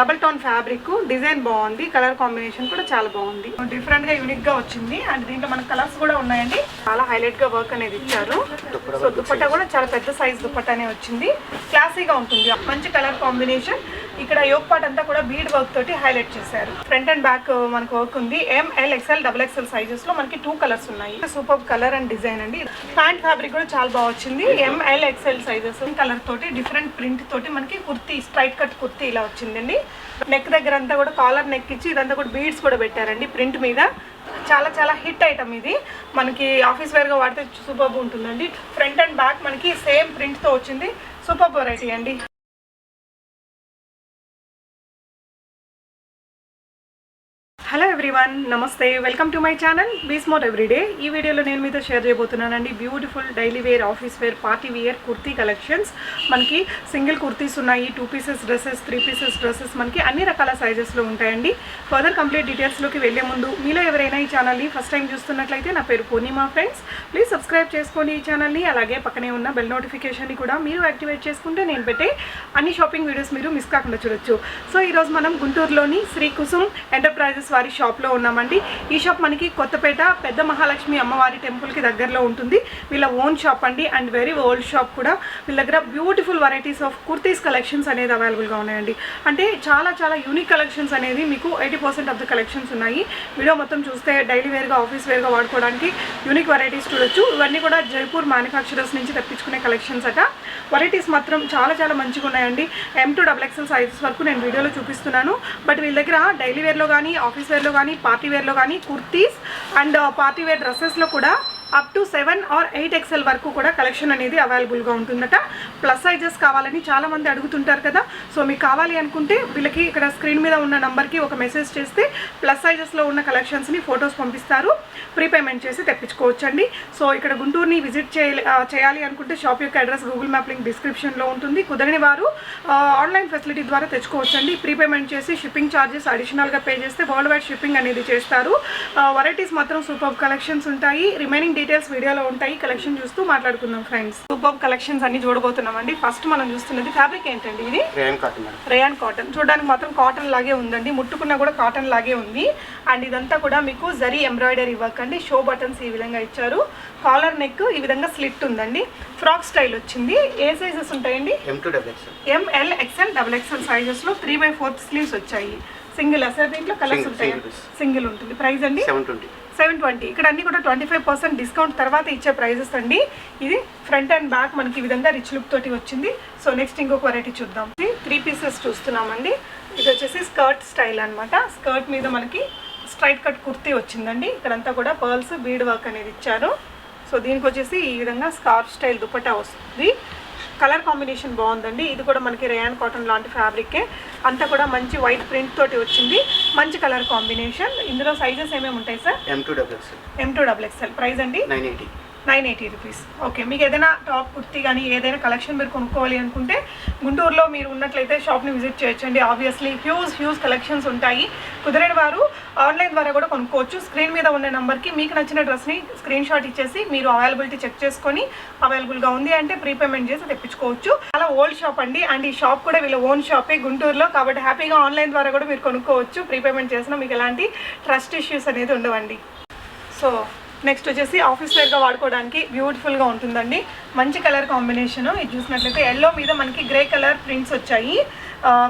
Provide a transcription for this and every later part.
Double tone fabric design బాగుంది colour combination కూడా చాలా బాగుంది. డిఫరెంట్గా యూనిక్గా వచ్చింది. అండ్ దీంట్లో మనకి కలర్స్ కూడా ఉన్నాయండి. చాలా హైలైట్గా వర్క్ అనేది ఇచ్చారు. సో దుపట్టా కూడా చాలా పెద్ద సైజ్ దుపట్టానే వచ్చింది. క్లాసీగా ఉంటుంది. మంచి కలర్ కాంబినేషన్ ఇక్కడ యోగ్ పార్ట్ అంతా కూడా బీడ్ వర్క్ తోటి హైలైట్ చేశారు. ఫ్రంట్ అండ్ బ్యాక్ మనకు వర్క్ ఉంది. M L XL double XL సైజెస్లో మనకి టూ కలర్స్ ఉన్నాయి. సూపర్ కలర్ అండ్ డిజైన్ అండి. ప్యాంట్ ఫ్యాబ్రిక్ కూడా చాలా బాగా వచ్చింది. M L XL sizes colour తోటి డిఫరెంట్ ప్రింట్ తోటి మనకి కుర్తీ స్ట్రైట్ కట్ కుర్తీ ఇలా వచ్చిందండి. నెక్ దగ్గర అంతా కూడా కాలర్ నెక్ ఇచ్చి ఇదంతా కూడా బీడ్స్ కూడా పెట్టారండి ప్రింట్ మీద. చాలా చాలా హిట్ ఐటమ్ ఇది. మనకి ఆఫీస్ వేర్గా వాడితే సూపర్బ్ ఉంటుందండి. ఫ్రంట్ అండ్ బ్యాక్ మనకి సేమ్ ప్రింట్తో వచ్చింది. సూపర్ వెరైటీ అండి. వన్ నమస్తే వెల్కమ్ టు మై ఛానల్ బీస్మోట్ ఎవ్రీడే ఈ వీడియోలో నేను మీతో share చేయబోతున్నానండి beautiful daily wear office wear party wear kurti collections మనకి సింగిల్ కుర్తీస్ ఉన్నాయి two pieces dresses three pieces dresses మనకి అన్ని రకాల సైజెస్లో ఉంటాయండి. ఫర్దర్ కంప్లీట్ డీటెయిల్స్లోకి వెళ్ళే ముందు మీలో ఎవరైనా ఈ ఛానల్ని ఫస్ట్ టైం చూస్తున్నట్లయితే నా పేరు పూర్ణిమా ఫ్రెండ్స్ ప్లీజ్ సబ్స్క్రైబ్ చేసుకోండి ఈ ఛానల్ని అలాగే పక్కనే ఉన్న బెల్ నోటిఫికేషన్ని కూడా మీరు యాక్టివేట్ చేసుకుంటే నేను పెట్టే అన్ని షాపింగ్ వీడియోస్ మీరు మిస్ కాకుండా చూడొచ్చు. సో ఈరోజు మనం గుంటూరులోని శ్రీ కుసుమ్ ఎంటర్ప్రైజెస్ వారి షాప్లో ఉన్నామండి. ఈ షాప్ మనకి కొత్తపేట పెద్ద మహాలక్ష్మి అమ్మవారి టెంపుల్కి దగ్గరలో ఉంటుంది. వీళ్ళ ఓన్ షాప్ అండి. అండ్ వెరీ ఓల్డ్ షాప్ కూడా. వీళ్ళ దగ్గర beautiful varieties of kurtis collections అనేది అవైలబుల్గా ఉన్నాయండి. అంటే చాలా చాలా యూనిక్ కలెక్షన్స్ అనేది మీకు eighty percent of the collections ఉన్నాయి. వీడియో మొత్తం చూస్తే డైలీ వేర్గా ఆఫీస్ వేర్గా వాడుకోవడానికి యూనిక్ వెరైటీస్ చూడొచ్చు. ఇవన్నీ కూడా జైపూర్ మ్యానుఫ్యాక్చరర్స్ నుంచి తెప్పించుకునే కలెక్షన్స్ అట. వెరైటీస్ మాత్రం చాలా చాలా మంచిగా ఉన్నాయండి. M to double XL sizes వరకు నేను వీడియోలో చూపిస్తున్నాను. బట్ వీళ్ళ దగ్గర డైలీ వేర్లో కానీ ఆఫీస్ వేర్లో కానీ పార్టీవేర్లో కానీ కుర్తీస్ అండ్ పార్టీవేర్ డ్రెస్సెస్లో కూడా up to seven or eight XL వరకు కూడా కలెక్షన్ అనేది అవైలబుల్గా ఉంటుందట. ప్లస్ సైజెస్ కావాలని చాలామంది అడుగుతుంటారు కదా. సో మీకు కావాలి అనుకుంటే వీళ్ళకి ఇక్కడ స్క్రీన్ మీద ఉన్న నంబర్కి ఒక మెసేజ్ చేస్తే ప్లస్ సైజెస్లో ఉన్న కలెక్షన్స్ని ఫొటోస్ పంపిస్తారు. ప్రీపేమెంట్ చేసి తెప్పించుకోవచ్చండి. సో ఇక్కడ గుంటూరుని విజిట్ చేయాలి చేయాలి అనుకుంటే షాప్ యొక్క అడ్రస్ గూగుల్ మ్యాప్ లింక్ డిస్క్రిప్షన్లో ఉంటుంది. కుదరని వారు ఆన్లైన్ ఫెసిలిటీ ద్వారా తెచ్చుకోవచ్చండి. ప్రీపేమెంట్ చేసి షిప్పింగ్ ఛార్జెస్ అడిషనల్గా పే చేస్తే వరల్డ్ వైడ్ షిప్పింగ్ అనేది చేస్తారు. వెరైటీస్ మాత్రం సూపర్ కలెక్షన్స్ ఉంటాయి. రిమైనింగ్ డీటెయిల్స్ వీడియోలో ఉంటాయి. కలెక్షన్ చూస్తూ మాట్లాడుకుందాం ఫ్రెండ్స్ సూపర్ కలెక్షన్స్ అన్ని చూడబోతున్నాం అండి ఫస్ట్ మనం చూస్తున్నది ఫ్యాబ్రిక్ ఏంటండి ఇది? రేయన్ కాటన్ రేయాన్ కాటన్ చూడడానికి మాత్రం కాటన్ లాగే ఉందండి. ముట్టుకున్నా కూడా కాటన్ లాగే ఉంది. అండ్ ఇదంతా కూడా మీకు జరీ ఎంబ్రాయిడరీ వర్క్ అండి. షో బటన్స్ ఈ విధంగా ఇచ్చారు. కాలర్ నెక్ ఈ విధంగా స్లిట్ ఉందండి. ఫ్రాక్ స్టైల్ వచ్చింది. ఏ సైజెస్ ఉంటాయండి? M L XL double XL సైజెస్లో three by fourth sleeves వచ్చాయి. సింగిల్ అసలు దీంట్లో కలర్స్ ఉంటాయి. సింగిల్ ఉంటుంది. ప్రైస్ అండి? Seven twenty seven twenty. ఇక్కడ అన్ని కూడా ట్వంటీ ఫైవ్ పర్సెంట్ డిస్కౌంట్ తర్వాత ఇచ్చే ప్రైజెస్ అండి. ఇది ఫ్రంట్ అండ్ బ్యాక్ మనకి ఈ విధంగా రిచ్ లుక్ తోటి వచ్చింది. సో నెక్స్ట్ ఇంకొక వెరైటీ చూద్దాం. త్రీ పీసెస్ చూస్తున్నామండి. ఇది వచ్చేసి స్కర్ట్ స్టైల్ అన్నమాట. స్కర్ట్ మీద మనకి స్ట్రైట్ కట్ కుర్తీ వచ్చిందండి. ఇక్కడంతా కూడా పర్ల్స్ బీడ్ వర్క్ అనేది ఇచ్చారు. సో దీనికి వచ్చేసి ఈ విధంగా స్కార్ఫ్ స్టైల్ దుపట్టా వస్తుంది. కలర్ కాంబినేషన్ బాగుందండి. ఇది కూడా మనకి రేయాన్ కాటన్ లాంటి ఫ్యాబ్రికే అంతా కూడా మంచి వైట్ ప్రింట్ తోటి వచ్చింది. మంచి కలర్ కాంబినేషన్. ఇందులో సైజెస్ ఏమేమి ఉంటాయి sir M to double XL M to double XL price అండి? Nine eighty nine eighty rupees. Okay మీకు ఏదైనా టాప్ కుర్తి కానీ ఏదైనా కలెక్షన్ మీరు కొనుక్కోవాలి అనుకుంటే గుంటూరులో మీరు ఉన్నట్లయితే షాప్ని విజిట్ చేయొచ్చండి. ఆబ్వియస్లీ హ్యూజ్ హ్యూజ్ కలెక్షన్స్ ఉంటాయి. కుదిరిన వారు ఆన్లైన్ ద్వారా కూడా కొనుక్కోవచ్చు. స్క్రీన్ మీద ఉన్న నెంబర్కి మీకు నచ్చిన డ్రెస్ని స్క్రీన్ షాట్ ఇచ్చేసి మీరు అవైలబిలిటీ చెక్ చేసుకొని అవైలబుల్గా ఉంది అంటే ప్రీపేమెంట్ చేసి తెప్పించుకోవచ్చు. చాలా ఓల్డ్ షాప్ అండి. అండ్ ఈ షాప్ కూడా వీళ్ళ ఓన్ షాపే గుంటూరులో. కాబట్టి హ్యాపీగా ఆన్లైన్ ద్వారా కూడా మీరు కొనుక్కోవచ్చు. ప్రీపేమెంట్ చేసినా మీకు ఎలాంటి ట్రస్ట్ ఇష్యూస్ అనేది ఉండవండి. సో నెక్స్ట్ వచ్చేసి ఆఫీస్ వేర్గా వాడుకోవడానికి బ్యూటిఫుల్గా ఉంటుందండి. మంచి కలర్ కాంబినేషన్ ఇది చూసినట్లయితే ఎల్లో మీద మనకి గ్రే కలర్ ప్రింట్స్ వచ్చాయి.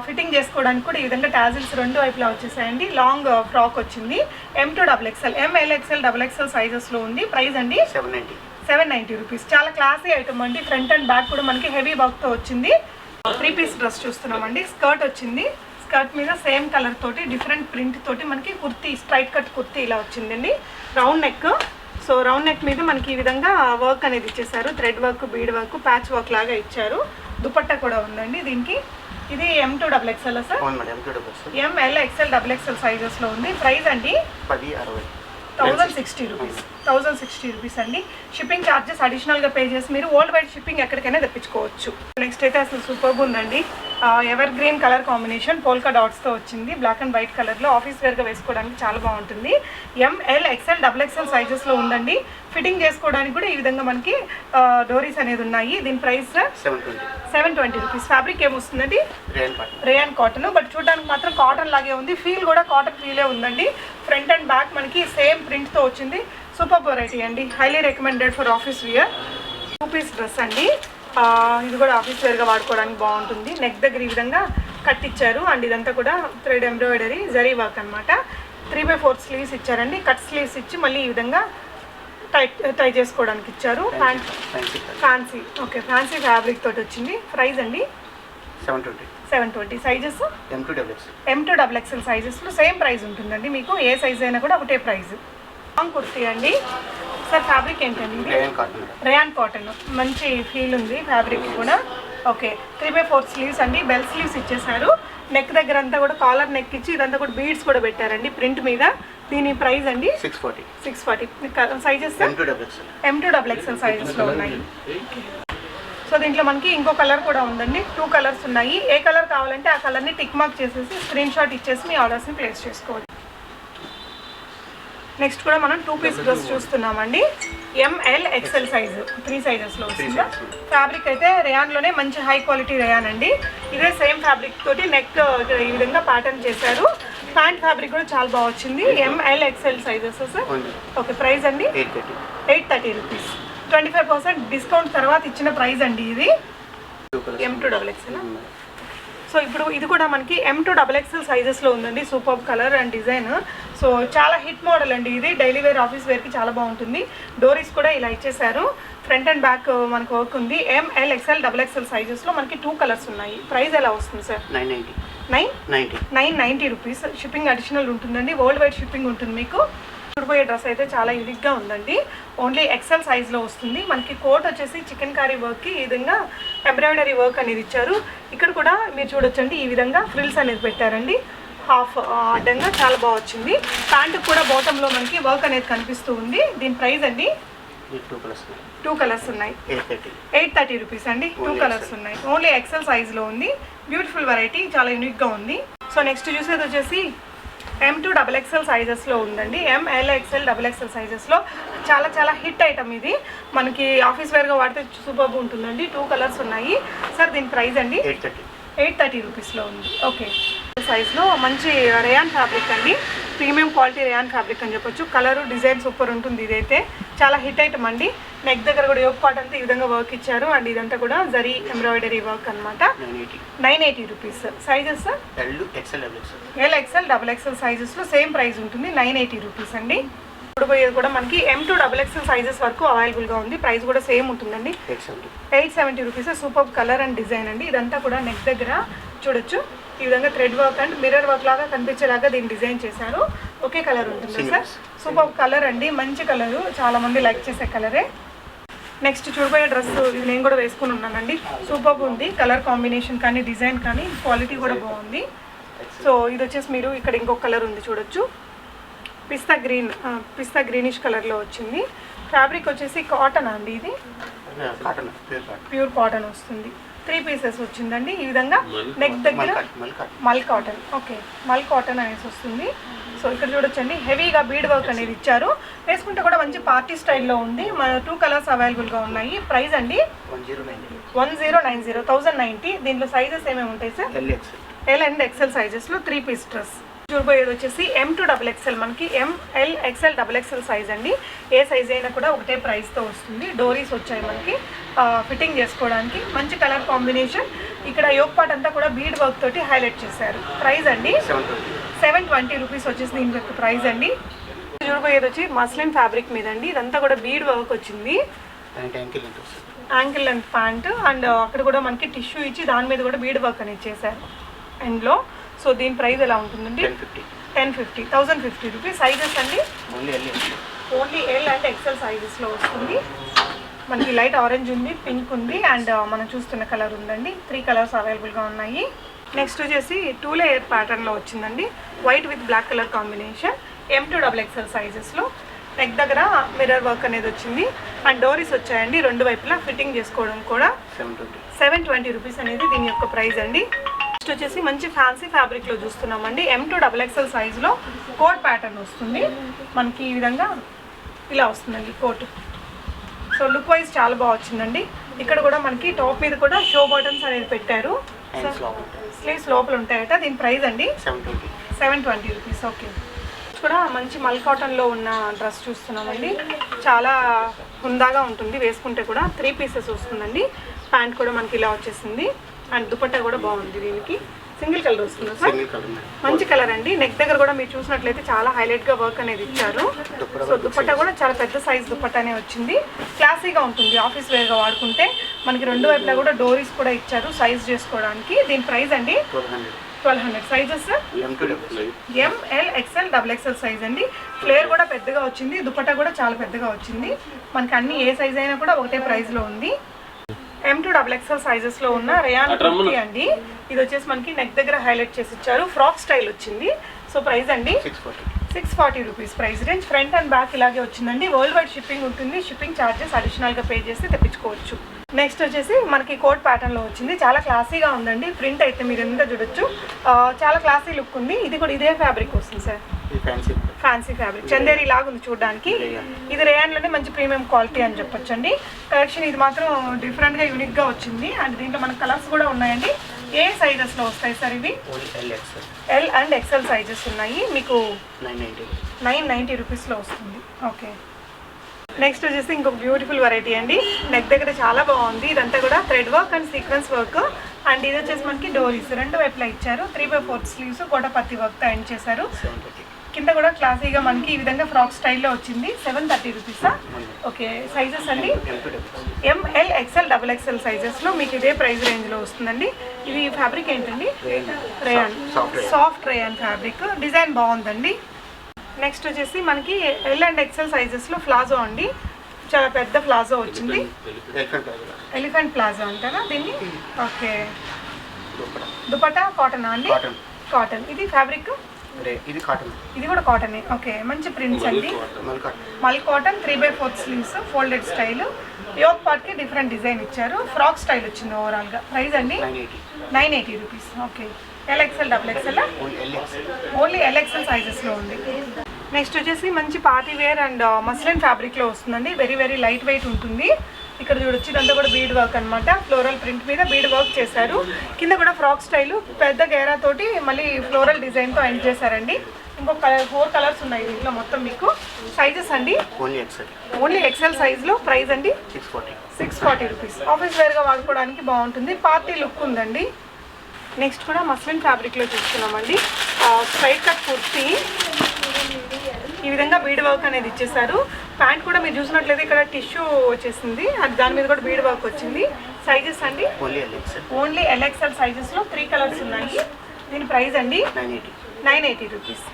ఫిట్టింగ్ చేసుకోవడానికి కూడా ఈ విధంగా టాజిల్స్ రెండు వైపులా వచ్చేసాయండి. లాంగ్ ఫ్రాక్ వచ్చింది. M to double XL M L XL double XL సైజెస్లో ఉంది. ప్రైస్ అండి seven ninety seven ninety rupees చాలా క్లాసీ ఐటమ్ అండి. ఫ్రంట్ అండ్ బ్యాక్ కూడా మనకి హెవీ వర్క్తో వచ్చింది. త్రీ పీస్ డ్రెస్ చూస్తున్నామండి. స్కర్ట్ వచ్చింది. స్కర్ట్ మీద సేమ్ కలర్ తోటి డిఫరెంట్ ప్రింట్ తోటి మనకి కుర్తీ స్ట్రైట్ కట్ కుర్తీ ఇలా వచ్చిందండి. Round neck so round neck మీద మనకి ఈ విధంగా వర్క్ అనేది ఇచ్చేసారు thread work bead work patch work లాగా ఇచ్చారు. దుపట్టా కూడా ఉందండి దీనికి. ఇది M to double XL sir? M L XL double XL సైజెస్లో ఉంది. ప్రైస్ అండి? పది అరవై. Thousand sixty rupees thousand sixty rupees అండి. షిప్పింగ్ ఛార్జెస్ అడిషనల్గా పే చేసి మీరు వరల్డ్ వైడ్ షిప్పింగ్ ఎక్కడికైనా తెప్పించుకోవచ్చు. నెక్స్ట్ అయితే అసలు సూపర్గా ఉందండి. Evergreen colour combination polka డాట్స్తో వచ్చింది. బ్లాక్ అండ్ వైట్ కలర్లో ఆఫీస్ వేర్గా వేసుకోవడానికి చాలా బాగుంటుంది. M L XL double XL సైజెస్లో ఉందండి. ఫిట్టింగ్ చేసుకోవడానికి కూడా ఈ విధంగా మనకి డోరీస్ అనేది ఉన్నాయి. దీని price seven twenty rupees fabric ఏమొస్తుందండి rayon cotton rayon cotton but చూడడానికి మాత్రం కాటన్ లాగే ఉంది. ఫీల్ కూడా కాటన్ ఫీలే ఉందండి. ఫ్రంట్ అండ్ బ్యాక్ మనకి సేమ్ ప్రింట్తో వచ్చింది. సూపర్ వెరైటీ అండి. Highly recommended for office wear two piece dress అండి. ఇది కూడా ఆఫీస్ వేర్గా వాడుకోవడానికి బాగుంటుంది. నెక్ దగ్గర ఈ విధంగా కట్ ఇచ్చారు. అండ్ ఇదంతా కూడా థ్రెడ్ ఎంబ్రాయిడరీ జరీ వర్క్ అనమాట త్రీ బై ఫోర్ స్లీవ్స్ ఇచ్చారండి. కట్ స్లీవ్స్ ఇచ్చి మళ్ళీ ఈ విధంగా టైట్ టై చేసుకోవడానికి ఇచ్చారు. Fancy fancy okay fancy fabric తోటి వచ్చింది. ప్రైస్ అండి? Seven twenty seven twenty sizes M to double M to double XL సైజెస్లో same price ఉంటుందండి మీకు. ఏ సైజ్ అయినా కూడా ఒకటే ప్రైస్ లాంగ్ కుర్తీ అండి. సార్ ఫ్యాబ్రిక్ ఏంటండి? రేయన్ కాటన్ మంచి ఫీల్ ఉంది ఫ్యాబ్రిక్ కూడా. Okay three by four sleeves అండి. బెల్ స్లీవ్స్ ఇచ్చేసారు నెక్ దగ్గర అంతా కూడా కాలర్ నెక్ ఇచ్చి ఇదంతా కూడా బీడ్స్ కూడా పెట్టారండి ప్రింట్ మీద. దీని ప్రైస్ అండి? Six forty six forty sizes M to double X M to double XL సైజెస్లో ఉన్నాయి. సో దీంట్లో మనకి ఇంకో కలర్ కూడా ఉందండి. టూ కలర్స్ ఉన్నాయి. ఏ కలర్ కావాలంటే ఆ కలర్ని టిక్ మార్క్ చేసేసి స్క్రీన్ షాట్ ఇచ్చేసి మీ ఆర్డర్స్ని ప్లేస్ చేసుకోవచ్చు. నెక్స్ట్ కూడా మనం టూ పీస్ డ్రెస్ చూస్తున్నామండి. M L XL size three సైజెస్లో వస్తుందా ఫ్యాబ్రిక్ అయితే రేయాన్లోనే మంచి హై క్వాలిటీ రేయాన్ అండి. ఇదే సేమ్ ఫ్యాబ్రిక్ తోటి నెక్ ఈ విధంగా ప్యాటర్న్ చేశారు. ప్యాంట్ ఫ్యాబ్రిక్ కూడా చాలా బాగా వచ్చింది. M L XL sizes sir? Okay price అండి? Eight thirty rupees twenty five percent discount తర్వాత ఇచ్చిన ప్రైస్ అండి ఇది. M two double XL so ఇప్పుడు ఇది కూడా మనకి ఎం టూ డబల్ ఎక్స్ఎల్ సైజెస్లో ఉందండి. Super colour and design so చాలా హిట్ మోడల్ అండి ఇది. డైలీ వేర్ ఆఫీస్ వేర్కి చాలా బాగుంటుంది. డోరీస్ కూడా ఇలా ఇచ్చేసారు ఫ్రంట్ అండ్ బ్యాక్ మనకు వర్క్ ఉంది. M L XL double XL సైజెస్లో మనకి టూ కలర్స్ ఉన్నాయి. ప్రైస్ ఎలా వస్తుంది sir nine nine nine ninety rupees shipping additional ఉంటుందండి. వరల్డ్ వైడ్ షిప్పింగ్ ఉంటుంది మీకు. చూడబోయే డ్రెస్ అయితే చాలా యూనిక్గా ఉందండి. ఓన్లీ ఎక్సెల్ సైజ్లో వస్తుంది. మనకి కోట్ వచ్చేసి చికెన్ కర్రీ వర్క్కి ఈ విధంగా ఎంబ్రాయిడరీ వర్క్ అనేది ఇచ్చారు. ఇక్కడ కూడా మీరు చూడొచ్చండి ఈ విధంగా ఫ్రిల్స్ అనేది పెట్టారండి. హాఫ్ అడ్డంగా చాలా బాగా వచ్చింది. ప్యాంటు కూడా బాటంలో మనకి వర్క్ అనేది కనిపిస్తూ ఉంది. దీని ప్రైస్ అండి? టూ కలర్స్ ఉన్నాయి. ఎయిట్ థర్టీ రూపీస్ అండి. టూ కలర్స్ ఉన్నాయి. ఓన్లీ ఎక్సెల్ సైజ్లో ఉంది. బ్యూటిఫుల్ వెరైటీ చాలా యూనిక్గా ఉంది. సో నెక్స్ట్ చూసేది వచ్చేసి ఎం టూ డబల్ ఎక్స్ఎల్ సైజెస్లో ఉందండి. M L XL double XL సైజెస్లో చాలా చాలా హిట్ ఐటమ్ ఇది. మనకి ఆఫీస్ వేర్గా వాడితే సూపర్ ఉంటుందండి. టూ కలర్స్ ఉన్నాయి. సార్ దీని ప్రైస్ అండి? ఎయిట్ థర్టీ ఎయిట్ థర్టీ రూపీస్లో ఉంది. ఓకే సైజ్లో మంచి రేయాన్ ఫ్యాబ్రిక్ అండి. ప్రీమియం క్వాలిటీ రేయాన్ ఫ్యాబ్రిక్ అని చెప్పొచ్చు. కలరు డిజైన్ సూపర్ ఉంటుంది ఇదైతే. చాలా హిట్ ఐటమ్ అండి. నెక్ దగ్గర కూడా యోగ్ పాట్ అంతా ఈ విధంగా వర్క్ ఇచ్చారు. అండ్ ఇదంతా కూడా జరీ ఎంబ్రాయిడరీ వర్క్ అనమాట nine eighty. Rupees sizes L XL double XL సైజెస్లో same price ఉంటుంది. నైన్ ఎయిటీ రూపీస్ అండి. ఇప్పుడు పోయేది కూడా మనకి M to double XL sizes వరకు అవైలబుల్గా ఉంది. ప్రైస్ కూడా సేమ్ ఉంటుందండి. Eight seventy eight seventy rupees super colour and design అండి. ఇదంతా కూడా నెక్ దగ్గర చూడొచ్చు. ఈ విధంగా thread work and mirror work లాగా కనిపించేలాగా దీన్ని డిజైన్ చేశారు. ఒకే కలర్ ఉంటుంది సార్. సూపర్ కలర్ అండి మంచి కలరు. చాలా మంది లైక్ చేసే కలరే. నెక్స్ట్ చూడబోయే డ్రెస్ ఇది నేను కూడా వేసుకుని ఉన్నానండి. సూపర్ ఉంది. కలర్ కాంబినేషన్ కానీ డిజైన్ కానీ క్వాలిటీ కూడా బాగుంది. సో ఇది వచ్చేసి మీరు ఇక్కడ ఇంకొక కలర్ ఉంది చూడొచ్చు. పిస్తా గ్రీన్ పిస్తా గ్రీనిష్ కలర్లో వచ్చింది. ఫ్యాబ్రిక్ వచ్చేసి కాటన్ అండి ఇది? కాటన్ ప్యూర్ కాటన్ వస్తుంది. త్రీ పీసెస్ వచ్చిందండి. ఈ విధంగా నెక్ దగ్గర మల్ కాటన్ ఓకే మల్ కాటన్ అనేసి వస్తుంది. సో ఇక్కడ చూడొచ్చండి. హెవీగా బీడ్ వర్క్ అనేది ఇచ్చారు. వేసుకుంటే కూడా మంచి పార్టీ స్టైల్లో ఉంది. మన టూ కలర్స్ అవైలబుల్గా ఉన్నాయి. ప్రైస్ అండి? One zero nine zero. Thousand ninety దీంట్లో సైజెస్ ఏమేమి ఉంటాయి sir L XL L and XL సైజెస్లో three piece dress చూడబోయేది వచ్చేసి ఎం టు డబుల్ ఎక్సెల్ మనకి. M L XL double XL size అండి. ఏ సైజ్ అయినా కూడా ఒకటే ప్రైస్తో వస్తుంది. డోరీస్ వచ్చాయి మనకి. ఫిట్టింగ్ చేసుకోవడానికి. మంచి కలర్ కాంబినేషన్ ఇక్కడ యోగ్ పాట్ అంతా కూడా బీడ్ వర్క్ తోటి హైలైట్ చేశారు. ప్రైస్ అండి? సెవెన్ ట్వంటీ రూపీస్ వచ్చేసి దీని యొక్క ప్రైస్ అండి. చూడబోయేది వచ్చి మస్లిన్ ఫ్యాబ్రిక్ మీద అండి ఇదంతా కూడా బీడ్ వర్క్ వచ్చింది. Ankle and pant. అండ్ అక్కడ కూడా మనకి టిష్యూ ఇచ్చి దాని మీద కూడా బీడ్ వర్క్ అనేది చేశారు. ఎండ్లో సో దీని ప్రైస్ ఎలా ఉంటుందండి? Ten fifty ten fifty rupees sizes అండి? Only L XL only L and XL సైజెస్లో వస్తుంది. మనకి లైట్ ఆరెంజ్ ఉంది పింక్ ఉంది అండ్ మనం చూస్తున్న కలర్ ఉందండి. త్రీ కలర్స్ అవైలబుల్గా ఉన్నాయి. నెక్స్ట్ వచ్చేసి టూ లేయర్ ప్యాటర్న్లో వచ్చిందండి. White with black colour combination M to double XL సైజెస్లో neck దగ్గర మిర్రర్ వర్క్ అనేది వచ్చింది. అండ్ డోరీస్ వచ్చాయండి. రెండు వైపులా ఫిట్టింగ్ చేసుకోవడం కూడా. సెవెన్ ట్వంటీ రూపీస్ అనేది దీని యొక్క ప్రైస్ అండి. నెక్స్ట్ వచ్చేసి మంచి ఫ్యాన్సీ ఫ్యాబ్రిక్లో చూస్తున్నామండి. ఎం టు డబల్ ఎక్స్ఎల్ సైజులో కోట్ ప్యాటర్న్ వస్తుంది. మనకి ఈ విధంగా ఇలా వస్తుందండి కోట్. సో లుక్ వైజ్ చాలా బాగా వచ్చిందండి. ఇక్కడ కూడా మనకి టాప్ మీద కూడా షో బటన్స్ అనేది పెట్టారు. స్లీవ్స్ లోపల ఉంటాయట. దీని ప్రైస్ అండి? Seven twenty seven twenty rupees okay కూడా మంచి మల్ కాటన్లో ఉన్న డ్రెస్ చూస్తున్నామండి. చాలా హుందాగా ఉంటుంది. వేసుకుంటే కూడా త్రీ పీసెస్ వస్తుందండి. ప్యాంట్ కూడా మనకి ఇలా వచ్చేసింది. అండ్ దుపట్టా కూడా బాగుంది దీనికి. సింగిల్ కలర్ వస్తుంది సార్? మంచి కలర్ అండి. నెక్ దగ్గర కూడా మీరు చూసినట్లయితే చాలా హైలైట్గా వర్క్ అనేది ఇచ్చారు. సో దుపట్టా కూడా చాలా పెద్ద సైజ్ దుపట్టానే వచ్చింది. క్లాసీగా ఉంటుంది ఆఫీస్ వేర్గా వాడుకుంటే. మనకి రెండు వైపులా కూడా డోరీస్ కూడా ఇచ్చారు సైజ్ చేసుకోవడానికి. దీని ప్రైస్ అండి? Twelve hundred sizes M L XL double XL size అండి. ఫ్లేర్ కూడా పెద్దగా వచ్చింది. దుపట్టా కూడా చాలా పెద్దగా వచ్చింది. మనకి అన్ని ఏ సైజ్ అయినా కూడా ఒకటే ప్రైస్లో ఉంది. ఎం టూ డబుల్ ఎక్స్ఎల్ సైజెస్లో ఉన్న రేయాన్ కుర్తీ అండి. ఇది వచ్చేసి మనకి నెక్ దగ్గర హైలైట్ చేసి ఇచ్చారు. ఫ్రాక్ స్టైల్ వచ్చింది. సో ప్రైస్ అండి? Six forty six forty rupees price range front and back ఇలాగే వచ్చిందండి. వరల్డ్ వైడ్ షిప్పింగ్ ఉంటుంది. షిప్పింగ్ ఛార్జెస్ అడిషనల్గా పే చేసి తెప్పించుకోవచ్చు. నెక్స్ట్ వచ్చేసి మనకి కోట్ ప్యాటర్న్లో వచ్చింది. చాలా క్లాసీగా ఉందండి. ప్రింట్ అయితే మీరు ఎంత చూడొచ్చు. చాలా క్లాసీ లుక్ ఉంది. ఇది కూడా ఇదే ఫ్యాబ్రిక్ వస్తుంది సార్ ఫ్యాన్సీ ఫ్యాబ్రిక్ చందేరి లాగా ఉంది చూడడానికి. ఇది రేయాన్లోనే మంచి ప్రీమియం క్వాలిటీ అని చెప్పొచ్చు అండి కలెక్షన్ ఇది మాత్రం డిఫరెంట్గా యూనిక్గా వచ్చింది. అండ్ దీంట్లో మనకి కలర్స్ కూడా ఉన్నాయండి. ఏ సైజెస్లో వస్తాయి సార్ ఇవి? ఎల్ అండ్ ఎక్సెల్ సైజెస్ ఉన్నాయి. మీకు నైన్ నైంటీ రూపీస్లో వస్తుంది. ఓకే నెక్స్ట్ వచ్చేసి ఇంకొక బ్యూటిఫుల్ వెరైటీ అండి. నెక్ దగ్గర చాలా బాగుంది. ఇదంతా కూడా thread work and sequence work and ఇది వచ్చేసి మనకి డోరీస్ రెండు వైపులా ఇచ్చారు. త్రీ బై ఫోర్త్ స్లీవ్స్ గోడ పత్తి వర్క్తో ఎండ్ చేశారు. కింద కూడా క్లాసీగా మనకి ఈ విధంగా ఫ్రాక్ స్టైల్లో వచ్చింది. సెవెన్ థర్టీ రూపీసా ఓకే సైజెస్ అండి. M L XL double XL సైజెస్లో మీకు ఇదే ప్రైస్ రేంజ్లో వస్తుందండి. ఇది ఫ్యాబ్రిక్ ఏంటండి? Rayon soft rayon fabric design బాగుందండి. నెక్స్ట్ వచ్చేసి మనకి ఎల్ అండ్ ఎక్స్ఎల్ సైజెస్లో ఫ్లాజో అండి. చాలా పెద్ద ఫ్లాజో వచ్చింది. ఎలిఫెంట్ ప్లాజో అంటారా దీన్ని? ఓకే దుపట్టా కాటన్ అండి? కాటన్. ఇది ఫ్యాబ్రిక్ ఇది కాటన్ ఇది కూడా కాటనే ఓకే మంచి ప్రింట్స్ అండి. Mul cotton mul cotton three by fourth sleeves folded style yoke పార్ట్కి డిఫరెంట్ డిజైన్ ఇచ్చారు. ఫ్రాక్ స్టైల్ వచ్చింది ఓవరాల్గా ప్రైస్ అండి? Nine eighty rupees okay L XL double XL only L X only L XL సైజెస్లో ఉంది. Next వచ్చేసి మంచి party wear and muslin ఫ్యాబ్రిక్లో వస్తుందండి. వెరీ వెరీ లైట్ వెయిట్ ఉంటుంది. ఇక్కడ చూడొచ్చు ఇదంతా కూడా బీడ్ వర్క్ అనమాట ఫ్లోరల్ ప్రింట్ మీద బీడ్ వర్క్ చేశారు. కింద కూడా ఫ్రాక్ స్టైల్ పెద్ద గేరా తోటి మళ్ళీ ఫ్లోరల్ డిజైన్తో ఎండ్ చేశారండి. ఇంకొక కలర్ ఫోర్ కలర్స్ ఉన్నాయి దీంట్లో మొత్తం మీకు. సైజెస్ అండి? ఓన్లీ ఎక్సెల్ సైజ్లో ప్రైస్ అండి? Six forty six forty rupees office వేర్గా వాడుకోవడానికి బాగుంటుంది. పార్టీ లుక్ ఉందండి. నెక్స్ట్ కూడా మస్లిన్ ఫ్యాబ్రిక్లో చూస్తున్నామండి. స్ట్రైట్ కట్ కుర్తీ ఈ విధంగా బీడ్ వర్క్ అనేది ఇచ్చేసారు ప్యాంట్ కూడా మీరు చూసినట్లయితే ఇక్కడ టిష్యూ వచ్చేసింది. అది దాని మీద కూడా బీడ్ వర్క్ వచ్చింది. సైజెస్ అండి? ఓన్లీ ఎల్ఎక్స్ఎల్ సైజెస్లో త్రీ కలర్స్ ఉన్నాయి. దీని ప్రైస్ అండి? Nine eighty. Nine eighty rupees.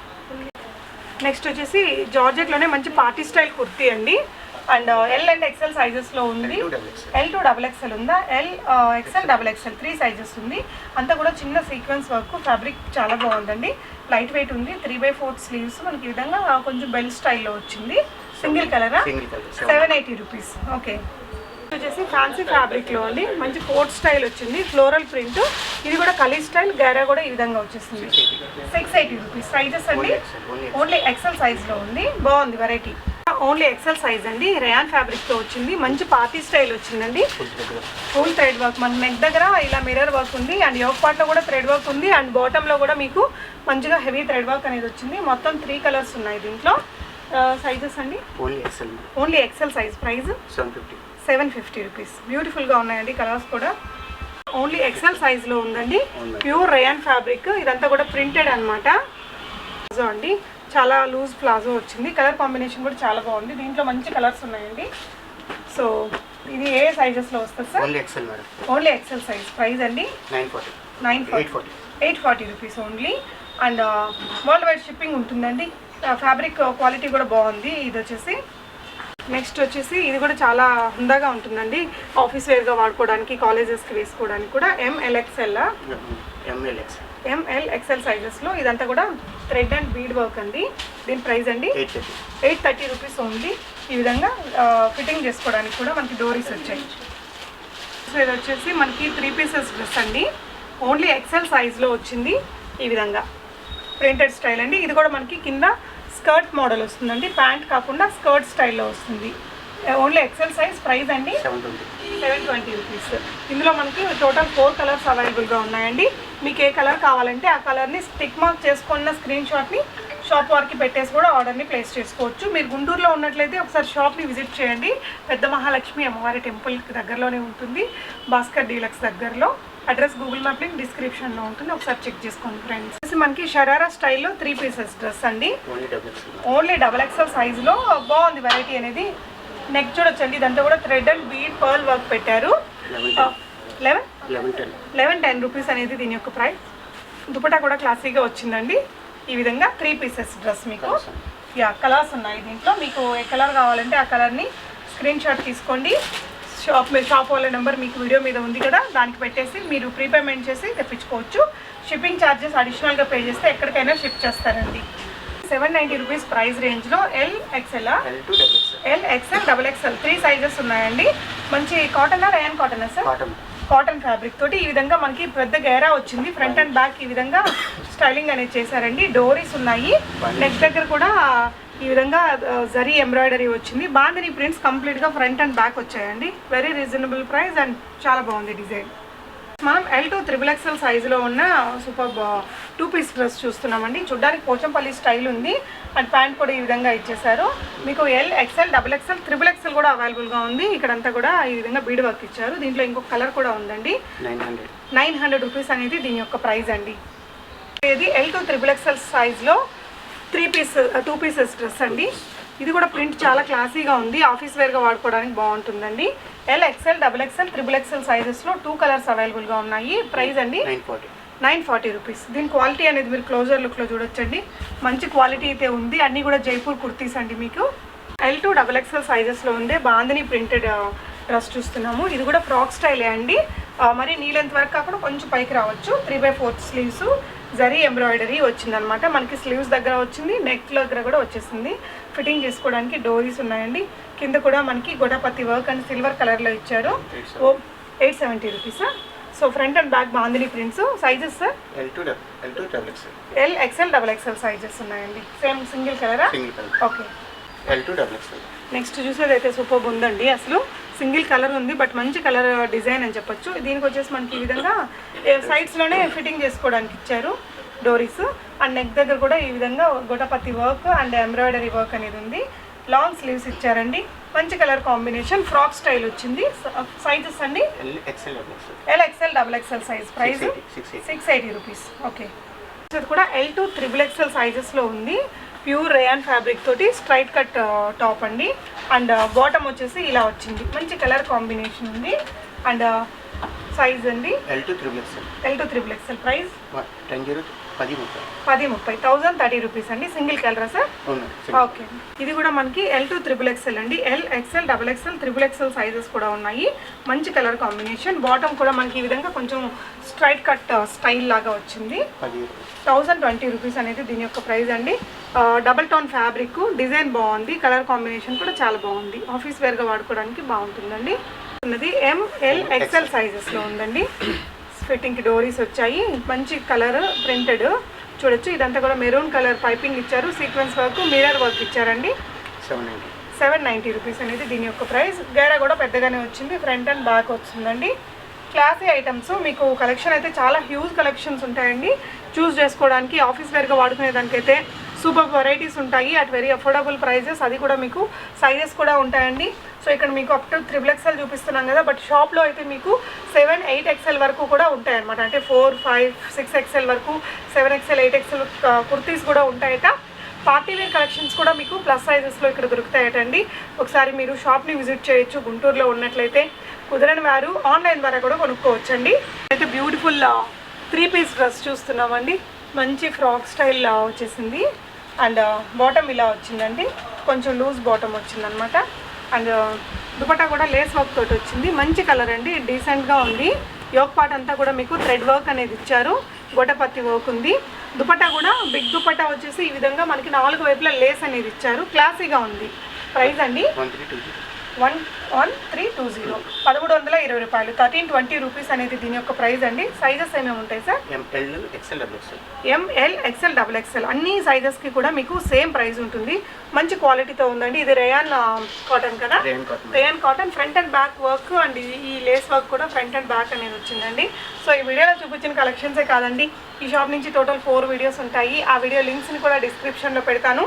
Next వచ్చేసి జార్జెట్లోనే మంచి పార్టీ స్టైల్ కుర్తీ అండి. అండ్ ఎల్ అండ్ ఎక్సెల్ సైజెస్లో ఉంది. ఎల్ టు డబుల్ ఎక్సెల్ ఉందా? L XL double XL three sizes ఉంది. అంతా కూడా చిన్న సీక్వెన్స్ వర్క్ ఫ్యాబ్రిక్ చాలా బాగుందండి. లైట్ వెయిట్ ఉంది. త్రీ బై ఫోర్త్ స్లీవ్స్ మనకి ఈ విధంగా కొంచెం బెల్ స్టైల్లో వచ్చింది. సింగిల్ కలరా సెవెన్ ఎయిటీ రూపీస్ ఓకే వచ్చేసి ఫ్యాన్సీ ఫ్యాబ్రిక్లో అండి మంచి కోట్ స్టైల్ వచ్చింది. ఫ్లోరల్ ప్రింట్ ఇది కూడా కలీ స్టైల్ గైరా కూడా ఈ విధంగా వచ్చేసింది. సిక్స్ ఎయిటీ రూపీస్ సైజెస్ అండి? ఓన్లీ ఓన్లీ ఎక్సెల్ సైజ్లో ఉంది. బాగుంది వెరైటీ ఓన్లీ ఎక్సెల్ సైజ్ అండి. రేయాన్ ఫ్యాబ్రిక్తో వచ్చింది. మంచి పార్టీ స్టైల్ వచ్చిందండి. ఫుల్ థ్రెడ్ వర్క్ మన నెక్ దగ్గర ఇలా మిర్రర్ వర్క్ ఉంది. అండ్ యోగ్ పార్ట్లో కూడా థ్రెడ్ వర్క్ ఉంది. అండ్ బాటంలో కూడా మీకు మంచిగా హెవీ థ్రెడ్ వర్క్ అనేది వచ్చింది. మొత్తం త్రీ కలర్స్ ఉన్నాయి దీంట్లో. సైజెస్ అండి. Only XL only XL size price seven fifty seven fifty rupees బ్యూటిఫుల్గా ఉన్నాయండి కలర్స్ కూడా. ఓన్లీ ఎక్సెల్ సైజ్లో ఉందండి. ప్యూర్ రేయాన్ ఫ్యాబ్రిక్ ఇదంతా కూడా ప్రింటెడ్ అనమాట అండి చాలా లూజ్ ప్లాజో వచ్చింది. కలర్ కాంబినేషన్ కూడా చాలా బాగుంది. దీంట్లో మంచి కలర్స్ ఉన్నాయండి. సో ఇది ఏ సైజెస్లో వస్తుంది sir only XL madam only XL size price అండి? Nine forty. Nine forty. Eight forty. Rupees only and world wide shipping ఉంటుందండి. ఫ్యాబ్రిక్ క్వాలిటీ కూడా బాగుంది. ఇది వచ్చేసి నెక్స్ట్ వచ్చేసి ఇది కూడా చాలా హుందాగా ఉంటుందండి. ఆఫీస్ వేర్గా వాడుకోవడానికి కాలేజెస్కి వేసుకోవడానికి కూడా M L XL ML XL ML XL సైజెస్లో ఇదంతా కూడా థ్రెడ్ అండ్ బీడ్ వర్క్ అండి. దీని ప్రైస్ అండి. ఎయిట్ థర్టీ రూపీస్ ఓన్లీ ఈ విధంగా ఫిట్టింగ్ చేసుకోవడానికి కూడా మనకి డోరీస్ వచ్చాయి. చూసేది వచ్చేసి మనకి త్రీ పీసెస్ డ్రెస్ అండి. ఓన్లీ ఎక్సెల్ సైజ్లో వచ్చింది ఈ విధంగా. ప్రింటెడ్ స్టైల్ అండి. ఇది కూడా మనకి కింద స్కర్ట్ మోడల్ వస్తుందండి. ప్యాంట్ కాకుండా స్కర్ట్ స్టైల్లో వస్తుంది. ఓన్లీ ఎక్సెల్ సైజ్ ప్రైస్ అండి. Seven twenty rupees. ఇందులో మనకి టోటల్ ఫోర్ కలర్స్ అవైలబుల్గా ఉన్నాయండి. మీకు ఏ కలర్ కావాలంటే ఆ కలర్ని స్టిక్ మార్క్ చేసుకున్న స్క్రీన్ షాట్ని షాప్ వారికి పెట్టేసి కూడా ఆర్డర్ని ప్లేస్ చేసుకోవచ్చు. మీరు గుంటూరులో ఉన్నట్లయితే ఒకసారి షాప్ని విజిట్ చేయండి. పెద్ద మహాలక్ష్మి అమ్మవారి టెంపుల్కి దగ్గరలోనే ఉంటుంది. భాస్కర్ డీలక్స్ దగ్గరలో. అడ్రస్ గూగుల్ మ్యాప్ లింక్ డిస్క్రిప్షన్లో ఉంటుంది. ఒకసారి చెక్ చేసుకోండి ఫ్రెండ్స్. మనకి షరారా స్టైల్లో త్రీ పీసెస్ డ్రెస్ అండి. Only double XL. Only double XL సైజులో బాగుంది. వెరైటీ అనేది నెక్ చూడొచ్చండి ఇదంతా కూడా thread and bead pearl work పెట్టారు. Eleven ten eleven ten rupees అనేది దీని యొక్క ప్రైస్ దుపట్టా కూడా క్లాసీగా వచ్చిందండి. ఈ విధంగా త్రీ పీసెస్ డ్రెస్ మీకు. యా కలర్స్ ఉన్నాయి దీంట్లో. మీకు ఏ కలర్ కావాలంటే ఆ కలర్ని స్క్రీన్ షాట్ తీసుకోండి. షాప్ మీ షాప్ వాళ్ళ నెంబర్ మీకు వీడియో మీద ఉంది కదా దానికి పెట్టేసి మీరు ప్రీపేమెంట్ చేసి తెప్పించుకోవచ్చు. షిప్పింగ్ ఛార్జెస్ అడిషనల్గా పే చేస్తే ఎక్కడికైనా షిప్ చేస్తారండి. సెవెన్ నైంటీ రూపీస్ ప్రైస్ రేంజ్లో L XL L XL L XL double XL three sizes ఉన్నాయండి. మంచి కాటనా రయాన్ కాటనా సార్ కాటన్ కాటన్ ఫ్యాబ్రిక్ తోటి ఈ విధంగా మనకి పెద్ద గేరా వచ్చింది. ఫ్రంట్ అండ్ బ్యాక్ ఈ విధంగా స్టైలింగ్ అనేది చేశారండి. డోరీస్ ఉన్నాయి. నెక్ దగ్గర కూడా ఈ విధంగా జరీ ఎంబ్రాయిడరీ వచ్చింది. బాందిని ప్రింట్స్ కంప్లీట్గా ఫ్రంట్ అండ్ బ్యాక్ వచ్చాయండి. వెరీ రీజనబుల్ ప్రైస్ అండ్ చాలా బాగుంది డిజైన్. మనం ఎల్ టు త్రిబుల్ ఎక్స్ఎల్ సైజులో ఉన్న సూపర్ టూ పీస్ డ్రెస్ చూస్తున్నామండి. చూడ్డానికి పోచంపల్లి స్టైల్ ఉంది. అండ్ ప్యాంట్ కూడా ఈ విధంగా ఇచ్చేసారు మీకు L XL double XL triple XL కూడా అవైలబుల్గా ఉంది. ఇక్కడంతా కూడా ఈ విధంగా బీడ్ వర్క్ ఇచ్చారు. దీంట్లో ఇంకొక కలర్ కూడా ఉందండి. Nine hundred. Nine hundred rupees అనేది దీని యొక్క ప్రైస్ అండి. ఇది ఎల్ టు త్రిబుల్ ఎక్స్ఎల్ సైజ్లో three piece two pieces dress అండి. ఇది కూడా ప్రింట్ చాలా క్లాసీగా ఉంది. ఆఫీస్ వేర్గా వాడుకోవడానికి బాగుంటుందండి. L XL double XL triple XL సైజెస్లో two colours అవైలబుల్గా ఉన్నాయి. ప్రైస్ అండి? Nine forty. Nine forty rupees. దీని క్వాలిటీ అనేది మీరు క్లోజర్ లుక్లో చూడొచ్చండి. మంచి క్వాలిటీ అయితే ఉంది. అన్నీ కూడా జైపూర్ కుర్తీస్ అండి మీకు. ఎల్ టు డబల్ ఎక్స్ఎల్ సైజెస్లో ఉండే బాందిని ప్రింటెడ్ డ్రెస్ చూస్తున్నాము. ఇది కూడా ఫ్రాక్ స్టైలే అండి. మరి నీ లెంత్ వరకు కాకుండా కొంచెం పైకి రావచ్చు. Three by fourth sleeves zari embroidery వచ్చిందనమాట. మనకి స్లీవ్స్ దగ్గర వచ్చింది నెక్ దగ్గర కూడా వచ్చేసింది. ఫిట్టింగ్ చేసుకోవడానికి డోరీస్ ఉన్నాయండి. కింద కూడా మనకి గొడపత్తి వర్క్ అండ్ సిల్వర్ కలర్లో ఇచ్చారు. ఓ eight seventy rupees so front and back bandhani prints sizes sir L XL L XL double XL sizes ఉన్నాయండి. సేమ్ సింగిల్ కలరా ఓకే నెక్స్ట్ చూసేది అయితే సూపర్ ఉందండి. అసలు సింగిల్ కలర్ ఉంది బట్ మంచి కలర్ డిజైన్ అని చెప్పొచ్చు. దీనికి వచ్చేసి మనకి ఈ విధంగా సైడ్స్లోనే ఫిట్టింగ్ చేసుకోవడానికి ఇచ్చారు. డోరీస్ అండ్ నెక్ దగ్గర కూడా ఈ విధంగా gotapatti work and embroidery work అనేది ఉంది. లాంగ్ స్లీవ్స్ ఇచ్చారండి. మంచి కలర్ కాంబినేషన్ ఫ్రాక్ స్టైల్ వచ్చింది. సైజెస్ అండి? L XL double XL size price six eighty six eighty rupees okay ఇది కూడా ఎల్ టు త్రిబుల్ ఎక్స్ఎల్ సైజెస్లో ఉంది. ప్యూర్ రేయాన్ ఫ్యాబ్రిక్ తోటి స్ట్రైట్ కట్ టాప్ అండి. అండ్ బాటమ్ వచ్చేసి ఇలా వచ్చింది. మంచి కలర్ కాంబినేషన్ ఉంది. అండ్. సైజ్ అండి L to triple XL L to triple XL price ten zero పది ముప్పై. థౌజండ్ థర్టీ రూపీస్ అండి. సింగిల్ కలరా సార్? ఓకే. ఇది కూడా మనకి ఎల్ టు త్రిబుల్ ఎక్స్ఎల్ అండి. L XL double XL triple XL sizes కూడా ఉన్నాయి. మంచి కలర్ కాంబినేషన్ బాటమ్ కూడా మనకి ఈ విధంగా కొంచెం స్ట్రైట్ కట్ స్టైల్ లాగా వచ్చింది. థౌజండ్ ట్వంటీ రూపీస్ అనేది దీని యొక్క ప్రైస్ అండి. డబల్ టోన్ ఫ్యాబ్రిక్ డిజైన్ బాగుంది. కలర్ కాంబినేషన్ కూడా చాలా బాగుంది. ఆఫీస్ వేర్గా వాడుకోవడానికి బాగుంటుందండి. ఉన్నది ఎంఎల్ ఎక్స్ఎల్ సైజెస్లో ఉందండి. ఫిట్టింగ్కి డోరీస్ వచ్చాయి. మంచి కలర్ ప్రింటెడ్ చూడొచ్చు. ఇదంతా కూడా మెరూన్ కలర్ పైపింగ్ ఇచ్చారు. సీక్వెన్స్ వర్క్ మిరర్ వర్క్ ఇచ్చారండి. Seven ninety seven ninety rupees అనేది దీని యొక్క ప్రైస్ గేరా కూడా పెద్దగానే వచ్చింది. ఫ్రంట్ అండ్ బ్యాక్ వచ్చిందండి క్లాసీ ఐటమ్స్ మీకు కలెక్షన్ అయితే చాలా హ్యూజ్ కలెక్షన్స్ ఉంటాయండి. చూస్ చేసుకోవడానికి ఆఫీస్ వేర్గా వాడుకునే దానికైతే సూపర్ వెరైటీస్ ఉంటాయి. అట్ వెరీ అఫోర్డబుల్ ప్రైజెస్ అది కూడా మీకు సైజెస్ కూడా ఉంటాయండి. సో ఇక్కడ మీకు అప్ టు త్రిబుల్ ఎక్స్ఎల్ చూపిస్తున్నాం కదా బట్ షాప్లో అయితే మీకు సెవెన్ ఎయిట్ ఎక్స్ఎల్ వరకు కూడా ఉంటాయన్నమాట. అంటే ఫోర్ ఫైవ్ సిక్స్ ఎక్స్ఎల్ వరకు seven XL eight XL kurtis కూడా ఉంటాయట. పార్టీ వేర్ కలెక్షన్స్ కూడా మీకు ప్లస్ సైజెస్లో ఇక్కడ దొరుకుతాయటండి ఒకసారి మీరు షాప్ని విజిట్ చేయొచ్చు గుంటూరులో ఉన్నట్లయితే. కుదరని వారు ఆన్లైన్ ద్వారా కూడా కొనుక్కోవచ్చండి. అయితే బ్యూటిఫుల్ త్రీ పీస్ డ్రెస్ చూస్తున్నామండి. మంచి ఫ్రాక్ స్టైల్ వచ్చేసింది. అండ్ బాటమ్ ఇలా వచ్చిందండి. కొంచెం లూజ్ బాటమ్ వచ్చిందనమాట అండ్ దుపట్టా కూడా లేస్ వర్క్ తోటి వచ్చింది. మంచి కలర్ అండి. డీసెంట్గా ఉంది. యోక్ పార్ట్ అంతా కూడా మీకు థ్రెడ్ వర్క్ అనేది ఇచ్చారు. గొడపత్తి వర్క్ ఉంది. దుపట్టా కూడా బిగ్ దుపట్టా వచ్చేసి ఈ విధంగా మనకి నాలుగు వైపులా లేస్ అనేది ఇచ్చారు. క్లాసీగా ఉంది. ప్రైస్ అండి? One one three two zero. పదమూడు వందల ఇరవై రూపాయలు. థర్టీన్ ట్వంటీ రూపీస్ అనేది దీని యొక్క ప్రైస్ అండి. సైజెస్ ఏమేమి ఉంటాయి sir? ML XL double XL ML XL double XL అన్ని సైజెస్కి కూడా మీకు సేమ్ ప్రైస్ ఉంటుంది. మంచి క్వాలిటీతో ఉందండి. ఇది రేయాన్ కాటన్ కదా? Rayon cotton front and back work and. ఈ లేస్ వర్క్ కూడా ఫ్రంట్ అండ్ బ్యాక్ అనేది వచ్చిందండి. సో ఈ వీడియోలో చూపించిన కలెక్షన్సే కాదండి. ఈ షాప్ నుంచి టోటల్ ఫోర్ వీడియోస్ ఉంటాయి. ఆ వీడియో లింక్స్ని కూడా డిస్క్రిప్షన్లో పెడతాను.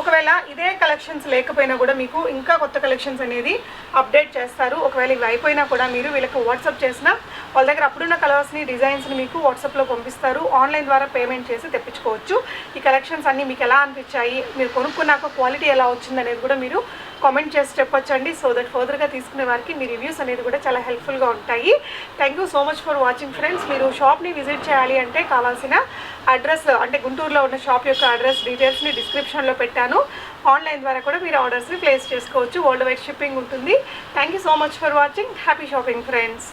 ఒకవేళ ఇదే కలెక్షన్స్ లేకపోయినా కూడా మీకు ఇంకా కొత్త కలెక్షన్స్ అనేది అప్డేట్ చేస్తారు. ఒకవేళ ఇవి అయిపోయినా కూడా మీరు వీళ్ళకి వాట్సాప్ చేసినా వాళ్ళ దగ్గర అప్పుడున్న కలర్స్ని డిజైన్స్ని మీకు వాట్సాప్లో పంపిస్తారు. ఆన్లైన్ ద్వారా పేమెంట్ చేసి తెప్పించుకోవచ్చు. ఈ కలెక్షన్స్ అన్నీ మీకు ఎలా అనిపించాయి? మీరు కొనుక్కున్నాక క్వాలిటీ ఎలా వచ్చిందనేది కూడా మీరు కామెంట్ చేసి చెప్పొచ్చండి. సో దట్ ఫర్దర్గా తీసుకునే వారికి మీ రివ్యూస్ అనేది కూడా చాలా హెల్ప్ఫుల్గా ఉంటాయి. Thank you so much for watching friends మీరు షాప్ని విజిట్ చేయాలి అంటే కావాల్సిన అడ్రస్ అంటే గుంటూరులో ఉన్న షాప్ యొక్క అడ్రస్ డీటెయిల్స్ని డిస్క్రిప్షన్లో పెట్టాను. ఆన్లైన్ ద్వారా కూడా మీరు ఆర్డర్స్ని ప్లేస్ చేసుకోవచ్చు. వరల్డ్ వైడ్ షిప్పింగ్ ఉంటుంది. Thank you so much for watching happy shopping friends